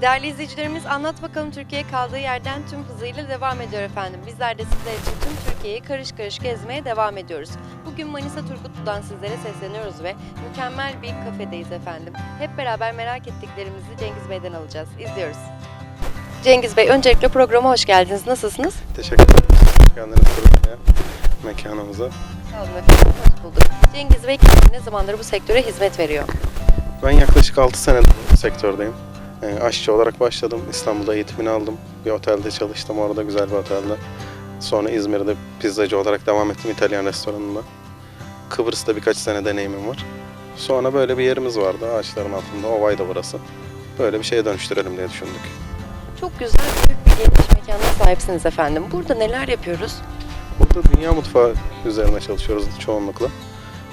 Değerli izleyicilerimiz Anlat Bakalım Türkiye kaldığı yerden tüm hızıyla devam ediyor efendim. Bizler de sizler için tüm Türkiye'yi karış karış gezmeye devam ediyoruz. Bugün Manisa Turgutlu'dan sizlere sesleniyoruz ve mükemmel bir kafedeyiz efendim. Hep beraber merak ettiklerimizi Cengiz Bey'den alacağız. İzliyoruz. Cengiz Bey öncelikle programa hoş geldiniz. Nasılsınız? Teşekkür ederim. Geldiniz buraya mekanımıza. Sağ olun efendim. Hoş bulduk. Cengiz Bey ne zamandır bu sektöre hizmet veriyor? Ben yaklaşık 6 senedir bu sektördeyim. Ee, aşçı olarak başladım. İstanbul'da eğitimini aldım. Bir otelde çalıştım orada güzel bir otelde. Sonra İzmir'de pizzacı olarak devam ettim İtalyan restoranında. Kıbrıs'ta birkaç sene deneyimim var. Sonra böyle bir yerimiz vardı ağaçların altında. Ovaydı burası. Böyle bir şeye dönüştürelim diye düşündük. Çok güzel büyük bir geniş mekana sahipsiniz efendim. Burada neler yapıyoruz? Burada dünya mutfağı üzerine çalışıyoruz çoğunlukla.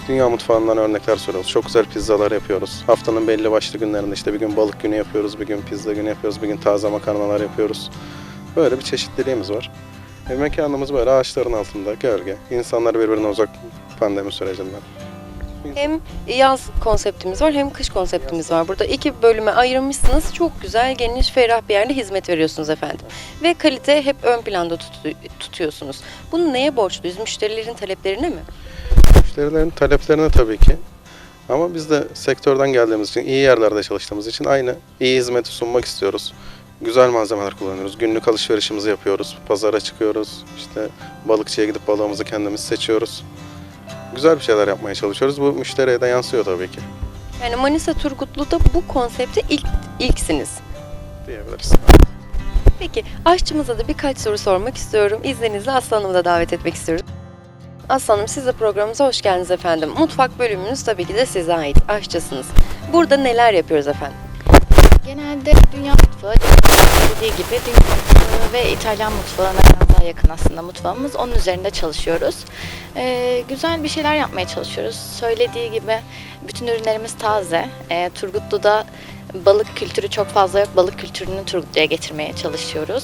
Dünya mutfağından örnekler soruyoruz. Çok güzel pizzalar yapıyoruz. Haftanın belli başlı günlerinde işte bir gün balık günü yapıyoruz, bir gün pizza günü yapıyoruz, bir gün taze makarnalar yapıyoruz. Böyle bir çeşitliliğimiz var. E, mekanımız böyle ağaçların altında, gölge. İnsanlar birbirine uzak pandemi sürecinden. Hem yaz konseptimiz var hem kış konseptimiz var. Burada iki bölüme ayırmışsınız. Çok güzel, geniş, ferah bir yerde hizmet veriyorsunuz efendim. Ve kalite hep ön planda tutu- tutuyorsunuz. Bunu neye borçluyuz? Müşterilerin taleplerine mi? Müşterilerin taleplerine tabii ki. Ama biz de sektörden geldiğimiz için, iyi yerlerde çalıştığımız için aynı iyi hizmeti sunmak istiyoruz. Güzel malzemeler kullanıyoruz. Günlük alışverişimizi yapıyoruz. Pazara çıkıyoruz. İşte balıkçıya gidip balığımızı kendimiz seçiyoruz. Güzel bir şeyler yapmaya çalışıyoruz. Bu müşteriye de yansıyor tabii ki Yani Manisa Turgutlu'da bu konsepte ilk ilksiniz. diyebiliriz. Peki aşçımıza da birkaç soru sormak istiyorum. İzninizle Aslanım'ı da davet etmek istiyoruz. Aslanım siz de programımıza hoş geldiniz efendim. Mutfak bölümünüz tabii ki de size ait. Aşçısınız. Burada neler yapıyoruz efendim? Genelde dünya mutfağı dediği gibi dünya ve İtalyan mutfağına daha yakın aslında mutfağımız. Onun üzerinde çalışıyoruz. Ee, güzel bir şeyler yapmaya çalışıyoruz. Söylediği gibi bütün ürünlerimiz taze. Ee, Turgutlu'da balık kültürü çok fazla yok. Balık kültürünü Turgutlu'ya getirmeye çalışıyoruz.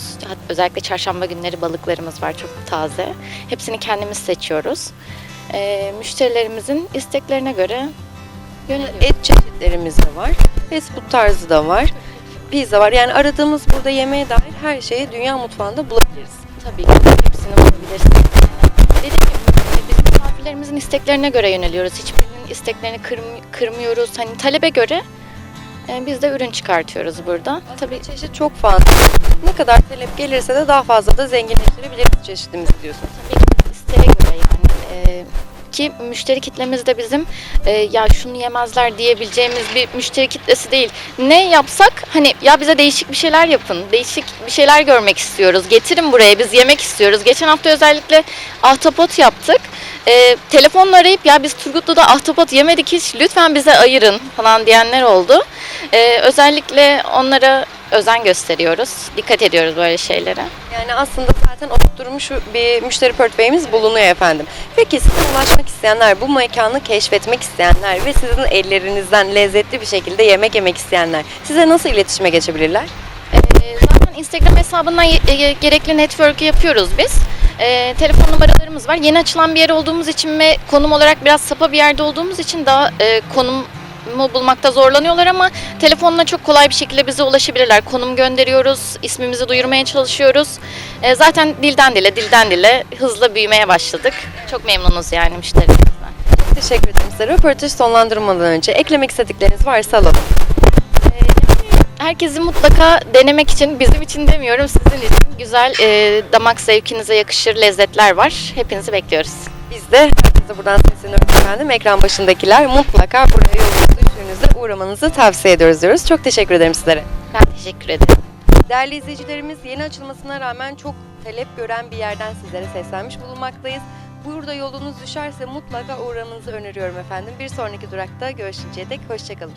Özellikle çarşamba günleri balıklarımız var çok taze. Hepsini kendimiz seçiyoruz. Ee, müşterilerimizin isteklerine göre yöneliyoruz. Et çeşitlerimiz de var. Fast food tarzı da var. Pizza var. Yani aradığımız burada yemeğe dair her şeyi dünya mutfağında bulabiliriz. Tabii ki hepsini bulabilirsiniz. Dediğim gibi e, biz misafirlerimizin isteklerine göre yöneliyoruz. Hiçbirinin isteklerini kırm- kırmıyoruz. Hani talebe göre e, biz de ürün çıkartıyoruz burada. Tabii Tabii çeşit çok fazla. Ne kadar talep gelirse de daha fazla da zenginleştirebiliriz çeşitimizi diyorsun. tabii ki isteğe göre yani. E, ki müşteri kitlemiz de bizim e, ya şunu yemezler diyebileceğimiz bir müşteri kitlesi değil. Ne yapsak hani ya bize değişik bir şeyler yapın, değişik bir şeyler görmek istiyoruz. Getirin buraya biz yemek istiyoruz. Geçen hafta özellikle ahtapot yaptık. E, telefonla arayıp ya biz Turgutlu'da ahtapot yemedik hiç lütfen bize ayırın falan diyenler oldu. E, özellikle onlara özen gösteriyoruz. Dikkat ediyoruz böyle şeylere. Yani aslında zaten oturtmuş bir müşteri portföyümüz bulunuyor efendim. Peki size ulaşmak isteyenler, bu mekanı keşfetmek isteyenler ve sizin ellerinizden lezzetli bir şekilde yemek yemek isteyenler size nasıl iletişime geçebilirler? Ee, Zaten Instagram hesabından e, gerekli network'ü yapıyoruz biz. Ee, telefon numaralarımız var. Yeni açılan bir yer olduğumuz için ve konum olarak biraz sapa bir yerde olduğumuz için daha e, konumu bulmakta zorlanıyorlar ama telefonla çok kolay bir şekilde bize ulaşabilirler. Konum gönderiyoruz, ismimizi duyurmaya çalışıyoruz. Ee, zaten dilden dile, dilden dile hızla büyümeye başladık. Çok memnunuz yani müşterilerimizden. Teşekkür ederim size. Röportajı sonlandırmadan önce eklemek istedikleriniz varsa alalım. Yani herkesi mutlaka denemek için, bizim için demiyorum, sizin için güzel e, damak zevkinize yakışır lezzetler var. Hepinizi bekliyoruz. Biz de herkese buradan sesleniyoruz efendim. Ekran başındakiler mutlaka buraya yolunuz düştüğünüzde uğramanızı tavsiye ediyoruz diyoruz. Çok teşekkür ederim sizlere. Ben teşekkür ederim. Değerli izleyicilerimiz yeni açılmasına rağmen çok talep gören bir yerden sizlere seslenmiş bulunmaktayız. Burada yolunuz düşerse mutlaka uğramanızı öneriyorum efendim. Bir sonraki durakta görüşünceye dek hoşçakalın.